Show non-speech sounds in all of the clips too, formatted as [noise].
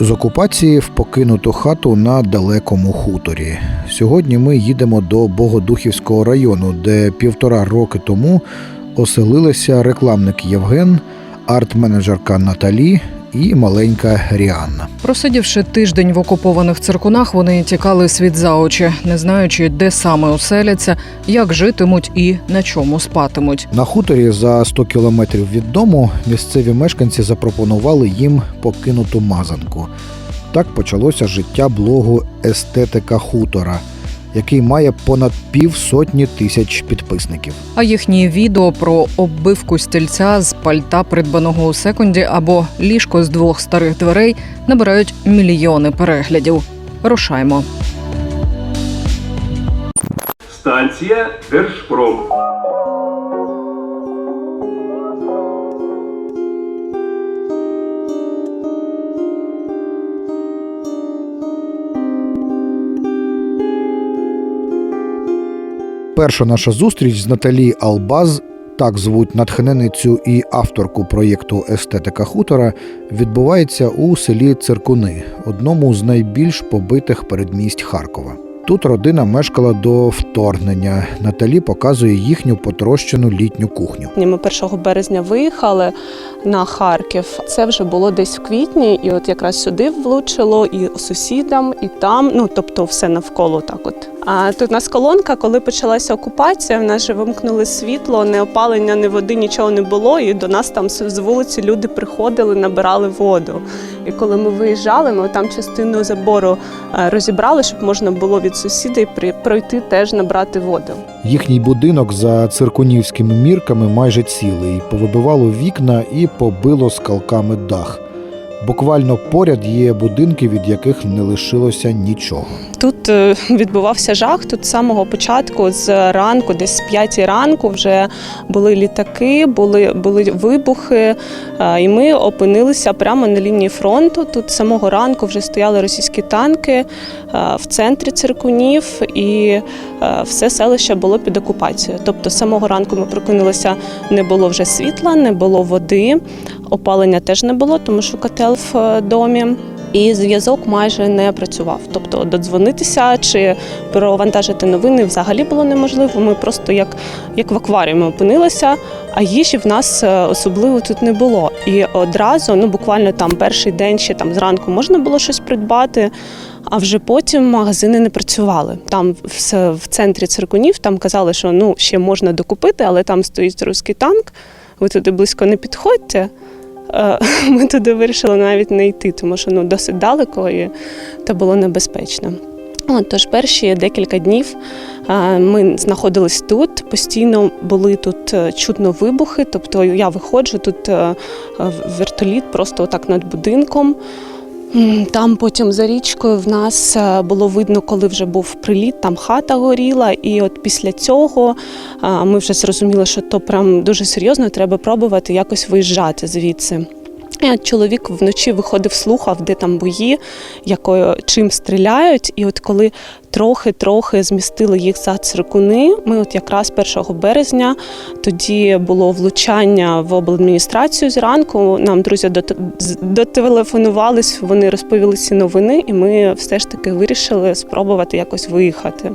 З окупації в покинуту хату на далекому хуторі. Сьогодні ми їдемо до Богодухівського району, де півтора роки тому оселилися рекламник Євген, арт-менеджерка Наталі і маленька Ріанна. Просидівши тиждень в окупованих циркунах, вони тікали світ за очі, не знаючи, де саме оселяться, як житимуть і на чому спатимуть. На хуторі за 100 кілометрів від дому місцеві мешканці запропонували їм покинуту мазанку. Так почалося життя блогу Естетика хутора, який має понад півсотні тисяч підписників. А їхні відео про оббивку стільця з пальта, придбаного у секунді, або ліжко з двох старих дверей набирають мільйони переглядів. Рушаймо. Станція Держпром. Перша наша зустріч з Наталі Албаз, так звуть натхненницю і авторку проєкту Естетика хутора, відбувається у селі Циркуни, одному з найбільш побитих передмість Харкова. Тут родина мешкала до вторгнення. Наталі показує їхню потрощену літню кухню. Ми 1 березня виїхали на Харків. Це вже було десь в квітні, і от якраз сюди влучило і сусідам, і там. Ну тобто, все навколо так. От а тут у нас колонка, коли почалася окупація, в нас же вимкнули світло, не опалення, ні води, нічого не було. І до нас там з вулиці люди приходили, набирали воду. І коли ми виїжджали, ми там частину забору е, розібрали, щоб можна було від сусідів при- пройти теж набрати воду. Їхній будинок за циркунівськими мірками майже цілий, повибивало вікна і побило скалками дах. Буквально поряд є будинки, від яких не лишилося нічого. Тут е, відбувався жах. Тут з самого початку, з ранку, десь з 5 ранку, вже були літаки, були, були вибухи, е, і ми опинилися прямо на лінії фронту. Тут з самого ранку вже стояли російські танки е, в центрі циркунів, і все селище було під окупацією. Тобто, з самого ранку ми прокинулися, не було вже світла, не було води, опалення теж не було, тому що котел в е, домі. І зв'язок майже не працював. Тобто додзвонитися чи провантажити новини взагалі було неможливо. Ми просто як, як в акваріумі опинилися, а їжі в нас е, особливо тут не було. І одразу, ну буквально там перший день ще там зранку можна було щось придбати. А вже потім магазини не працювали. Там в, в центрі циркунів там казали, що ну ще можна докупити, але там стоїть руський танк. Ви туди близько не підходьте. Е, [laughs] Ми туди вирішили навіть не йти, тому що ну досить далеко і це було небезпечно. От, тож перші декілька днів е, ми знаходились тут, постійно були тут е, чутно вибухи. Тобто я виходжу тут вертоліт просто отак над будинком. Там потім за річкою в нас е, було видно, коли вже був приліт, там хата горіла. І от після цього е, ми вже зрозуміли, що то прям дуже серйозно, треба пробувати якось виїжджати звідси. І чоловік вночі виходив, слухав, де там бої, якою чим стріляють. І от коли трохи-трохи змістили їх за циркуни, ми от якраз 1 березня тоді було влучання в обладміністрацію зранку. Нам друзі дот- дотелефонувались, вони розповіли ці новини, і ми все ж таки вирішили спробувати якось виїхати.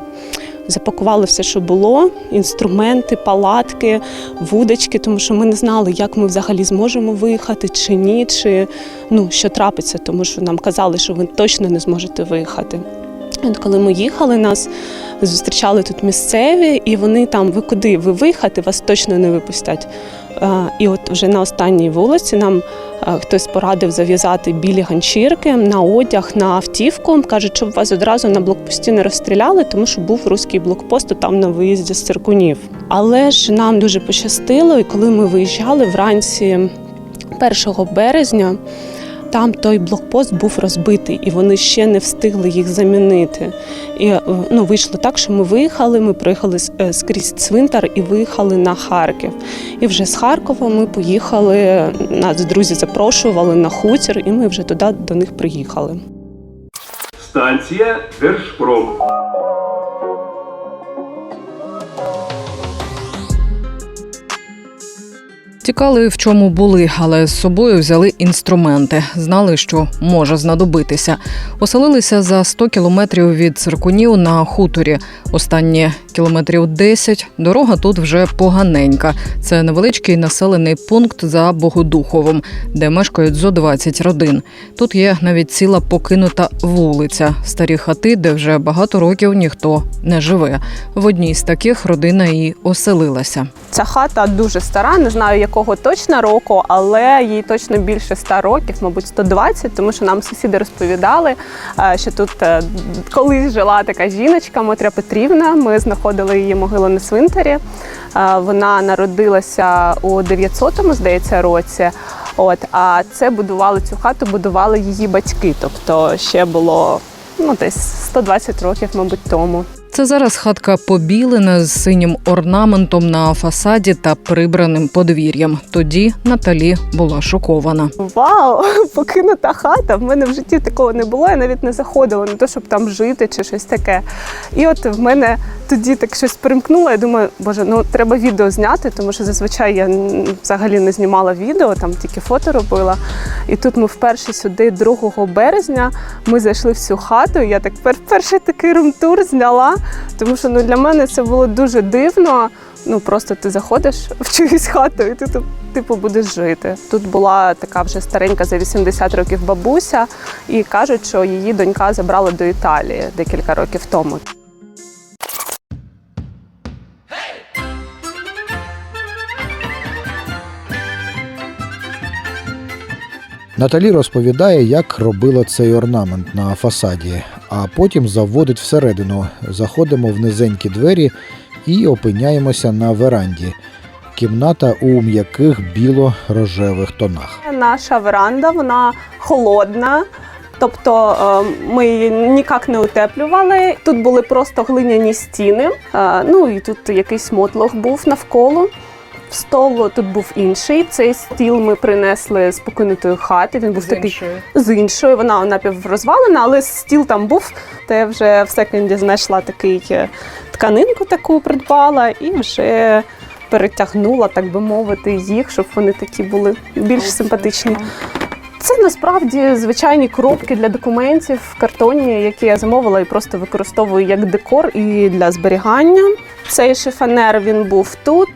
Запакували все, що було: інструменти, палатки, вудочки, тому що ми не знали, як ми взагалі зможемо виїхати чи ні, чи ну, що трапиться, тому що нам казали, що ви точно не зможете виїхати. От коли ми їхали, нас зустрічали тут місцеві, і вони там, ви куди? Ви виїхати, вас точно не випустять. І от вже на останній вулиці нам хтось порадив зав'язати білі ганчірки на одяг, на автівку. Кажуть, щоб вас одразу на блокпості не розстріляли, тому що був руський блокпост там на виїзді з циркунів. Але ж нам дуже пощастило, і коли ми виїжджали вранці 1 березня. Там той блокпост був розбитий, і вони ще не встигли їх замінити. І е, ну, вийшло так, що ми виїхали, ми проїхали е, скрізь цвинтар і виїхали на Харків. І вже з Харкова ми поїхали. Нас друзі запрошували на хутір, і ми вже туди до них приїхали. Станція Держпром. Тікали в чому були, але з собою взяли інструменти. Знали, що може знадобитися. Оселилися за 100 кілометрів від циркунів на хуторі. Останні кілометрів 10. Дорога тут вже поганенька. Це невеличкий населений пункт за Богодуховом, де мешкають зо 20 родин. Тут є навіть ціла покинута вулиця, старі хати, де вже багато років ніхто не живе. В одній з таких родина і оселилася. Ця хата дуже стара, не знаю якого точно року, але їй точно більше 100 років, мабуть, 120, тому що нам сусіди розповідали, е, що тут е, колись жила така жіночка Мотря Петрівна. Ми знаходили її могилу на цвинтарі. Вона народилася у 900-му, здається, році. От, а це будували цю хату, будували її батьки. Тобто ще було ну, десь 120 років, мабуть, тому. Це зараз хатка побілена з синім орнаментом на фасаді та прибраним подвір'ям. Тоді Наталі була шокована. Вау, [laughs] покинута хата. В мене в житті такого не було. Я навіть не заходила, не то щоб там жити чи щось таке. І от в мене тоді так щось примкнуло. Я думаю, боже, ну треба відео зняти, тому що зазвичай я взагалі не знімала відео, там тільки фото робила. І тут ми вперше сюди, 2 березня, ми зайшли в цю хату. Я так пер- перший такий румтур зняла, тому що ну для мене це було дуже дивно. Ну просто ти заходиш в чиюсь хату, і ти тут типу будеш жити. Тут була така вже старенька за 80 років бабуся, і кажуть, що її донька забрала до Італії декілька років тому. Наталі розповідає, як робила цей орнамент на фасаді, а потім заводить всередину. Заходимо в низенькі двері і опиняємося на веранді. Кімната у м'яких біло-рожевих тонах. Наша веранда вона холодна. Тобто е, ми її ніяк не утеплювали. Тут були просто глиняні стіни. Е, Ну і тут якийсь мотлох був навколо. Стол тут був інший. Цей стіл ми принесли з покинутої хати. Він був такий з іншої. Вона напіврозвалена, але стіл там був. Та я вже в секонді знайшла такий е, тканинку, таку придбала і вже перетягнула, так би мовити, їх, щоб вони такі були більш симпатичні. Це насправді звичайні коробки для документів в картоні, які я замовила і просто використовую як декор і для зберігання. Цей шифонер він був тут,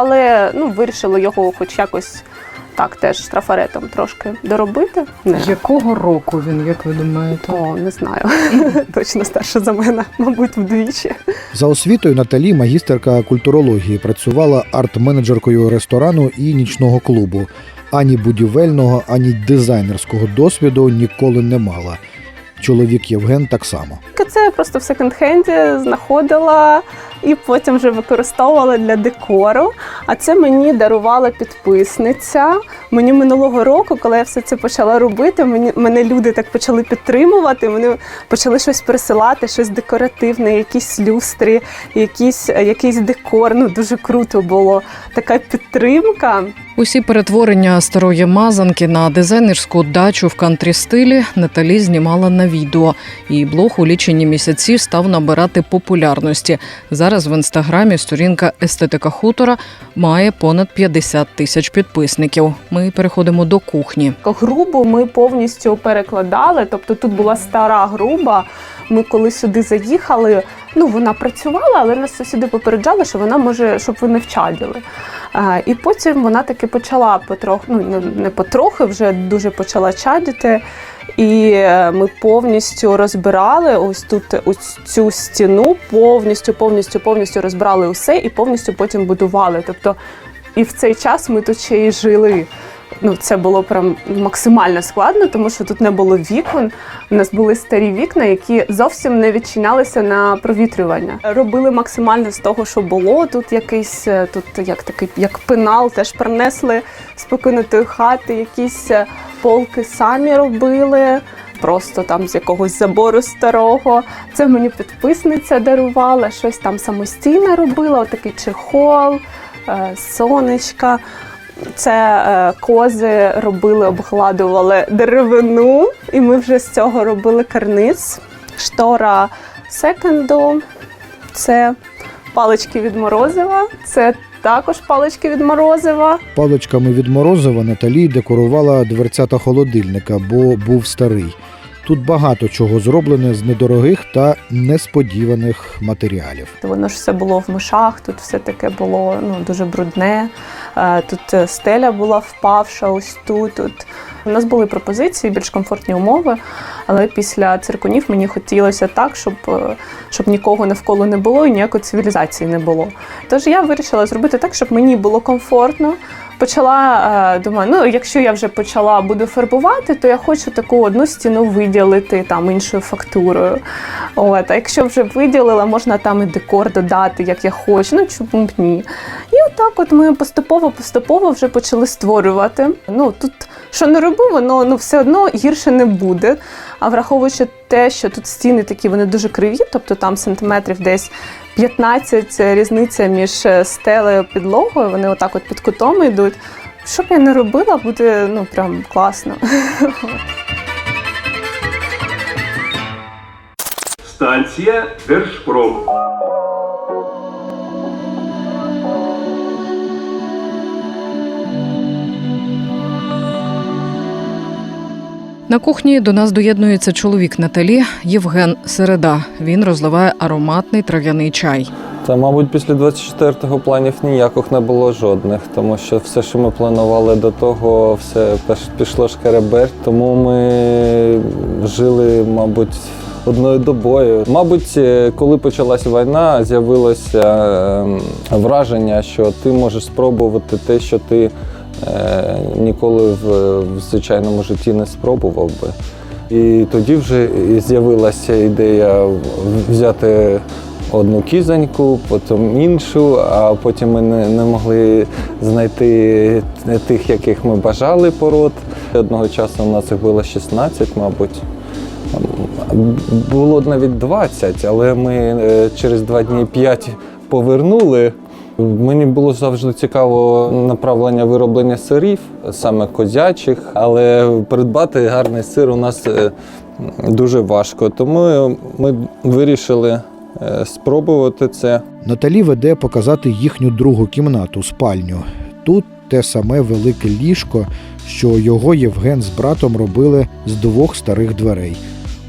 але ну, вирішили його хоч якось так теж трафаретом трошки доробити. Не. Якого року він, як ви думаєте? О, не знаю. [laughs] Точно старше за мене, мабуть, вдвічі. За освітою Наталі магістерка культурології працювала арт-менеджеркою ресторану і нічного клубу. Ані будівельного, ані дизайнерського досвіду ніколи не мала. Чоловік Євген так само. Це я просто в секонд-хенді знаходила і потім вже використовувала для декору. А це мені дарувала підписниця. Мені минулого року, коли я все це почала робити, мені мене люди так почали підтримувати. Мені почали щось присилати, щось декоративне, якісь люстри, якісь, якийсь декор. Ну дуже круто було. Така підтримка. Усі перетворення старої мазанки на дизайнерську дачу в кантрі стилі Наталі знімала на відео. Її блог у лічені місяці став набирати популярності. Зараз в інстаграмі сторінка естетика хутора має понад 50 тисяч підписників. Ми переходимо до кухні. Грубу ми повністю перекладали. Тобто тут була стара груба. Ми коли сюди заїхали, Ну, вона працювала, але нас сусіди попереджали, що вона може, щоб ви не вчаділи. Е, І потім вона таки почала потроху, ну не потрохи, вже дуже почала чадіти. І е, ми повністю розбирали ось тут ось цю стіну, повністю, повністю, повністю розбирали усе і повністю потім будували. Тобто, і в цей час ми тут ще й жили. Ну, це було прям максимально складно, тому що тут не було вікон. У нас були старі вікна, які зовсім не відчинялися на провітрювання. Робили максимально з того, що було. Тут якийсь е, тут як такий, як пенал, теж принесли з покинутої хати, якісь е, полки самі робили. Просто там з якогось забору старого. Це мені підписниця дарувала, щось там самостійно робила, отакий чехол, е, сонечка. Це е, кози робили, обгладували деревину, і ми вже з цього робили карниз. Штора секонду, це палички від морозива, це також палички від морозива. Паличками від Морозова Наталі декорувала дверцята холодильника, бо був старий. Тут багато чого зроблене з недорогих та несподіваних матеріалів. Воно ж все було в мишах, тут все таке було ну, дуже брудне. Е, Тут е, стеля була впавша, ось тут. тут. У нас були пропозиції, більш комфортні умови, але після циркунів мені хотілося так, щоб, е, щоб нікого навколо не було і ніякої цивілізації не було. Тож я вирішила зробити так, щоб мені було комфортно. Почала е, думаю, ну якщо я вже почала буду фарбувати, то я хочу таку одну стіну виділити там іншою фактурою. От, а якщо вже виділила, можна там і декор додати, як я хочу. Ну чому б ні. І отак, от ми поступово-поступово вже почали створювати. Ну тут що не роби, воно ну все одно гірше не буде. А враховуючи те, що тут стіни такі, вони дуже криві, тобто там сантиметрів десь 15 різниця між е, стелею і підлогою, вони отак от під кутом йдуть. Що б я не робила, буде ну прям класно. Станція Держпром. На кухні до нас доєднується чоловік Наталі Євген Середа. Він розливає ароматний трав'яний чай. Та, мабуть, після 24-го планів ніяких не було жодних, тому що все, що ми планували до того, все пішло шкереберть. Тому ми жили, мабуть, одною добою. Мабуть, е, коли почалась війна, з'явилося е, враження, що ти можеш спробувати те, що ти ніколи в, в звичайному житті не спробував би. І тоді вже з'явилася ідея взяти одну кізоньку, потім іншу, а потім ми не, не могли знайти тих, яких ми бажали пород. Одного часу у нас їх було 16, мабуть. Було навіть 20, але ми е, через два дні 5 повернули. Мені було завжди цікаво направлення вироблення сирів, саме козячих, але придбати гарний сир у нас е, дуже важко. Тому ми вирішили е, спробувати це. Наталі веде показати їхню другу кімнату, спальню. Тут те саме велике ліжко, що його Євген з братом робили з двох старих дверей.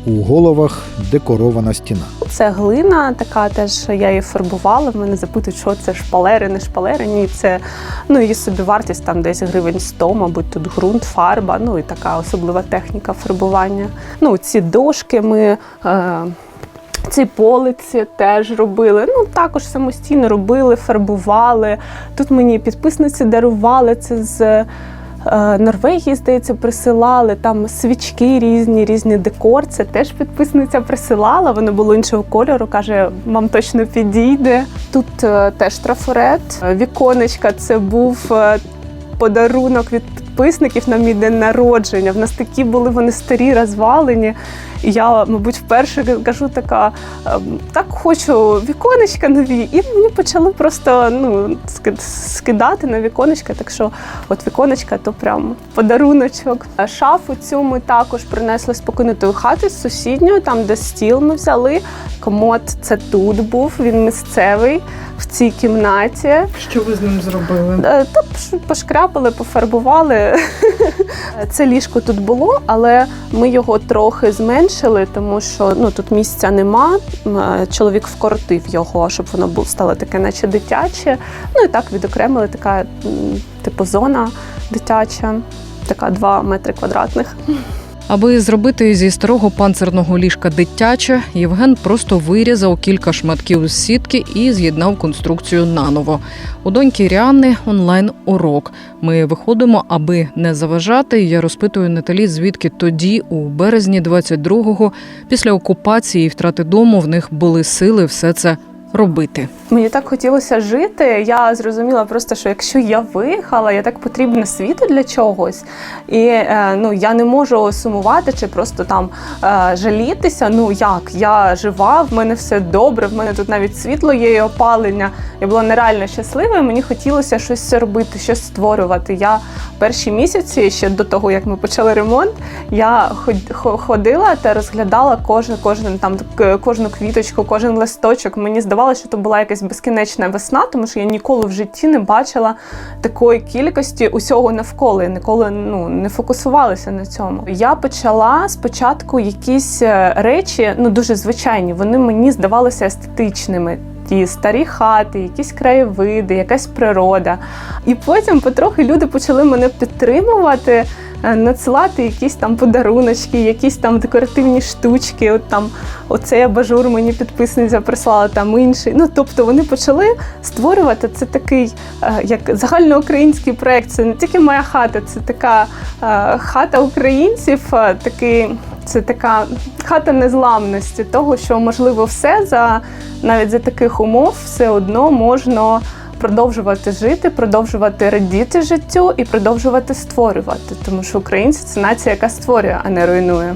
У головах декорована стіна. Це глина, така теж я її фарбувала. В мене запитують, що це шпалери, не шпалери. Ні, це ну її собі вартість там десь гривень 100, мабуть, тут ґрунт, фарба, ну і така особлива техніка фарбування. Ну, ці дошки ми. Е- ці полиці теж робили. Ну також самостійно робили, фарбували. Тут мені підписниці дарували це з Норвегії, здається, присилали. Там свічки різні, різні декор. Це теж підписниця присилала. Воно було іншого кольору. каже, вам точно підійде. Тут е, теж трафарет. Е, Віконечка це був. е, Подарунок від підписників на мій день народження. В нас такі були вони старі, розвалені. І я, мабуть, вперше кажу така, ем, так хочу віконечка нові. І мені почали просто ну, скидати на віконечка. Так що от віконечка то прям подаруночок. Шафу цю ми також принесли з покинутої хати з сусідньої, там де стіл ми взяли. Комод це тут був, він місцевий в цій кімнаті. Що ви з ним зробили? Е, Та пошкряпали, пофарбували. [laughs] Це ліжко тут було, але ми його трохи зменшили. тому що ну тут місця нема. Е, Чоловік вкоротив його, щоб воно було стало таке, наче дитяче. Ну і так відокремили така типу зона дитяча, така 2 метри квадратних. Аби зробити зі старого панцирного ліжка дитяче, Євген просто вирізав кілька шматків з сітки і з'єднав конструкцію наново. У доньки Ріанни онлайн урок. Ми виходимо, аби не заважати. Я розпитую Наталі, звідки тоді, у березні 22-го, після окупації і втрати дому, в них були сили все це робити. Мені так хотілося жити. Я зрозуміла просто, що якщо я виїхала, я так потрібна світу для чогось. І е, ну я не можу сумувати чи просто там е, жалітися. Ну як я жива, в мене все добре, в мене тут навіть світло є і опалення. Я була нереально щаслива. і Мені хотілося щось робити, щось створювати. Я перші місяці, ще до того як ми почали ремонт, я ход- хо- ходила та розглядала кожен, кожен там кожну квіточку, кожен листочок. Мені здавалося, що то була якась безкінечна весна, тому що я ніколи в житті не бачила такої кількості усього навколо. Я ніколи ну не фокусувалася на цьому. Я почала спочатку якісь е, речі, ну дуже звичайні. Вони мені здавалися естетичними. Ті старі хати, якісь краєвиди, якась природа. І потім потрохи люди почали мене підтримувати, е, надсилати якісь там подаруночки, якісь там декоративні штучки. От там оцей абажур мені підписниця прислала, там інший. Ну тобто вони почали створювати це такий е, як загальноукраїнський проект. Це не тільки моя хата, це така е, хата українців, такий. Це така хата незламності, того, що можливо все за навіть за таких умов все одно можна продовжувати жити, продовжувати радіти життю і продовжувати створювати. Тому що українці це нація, яка створює, а не руйнує.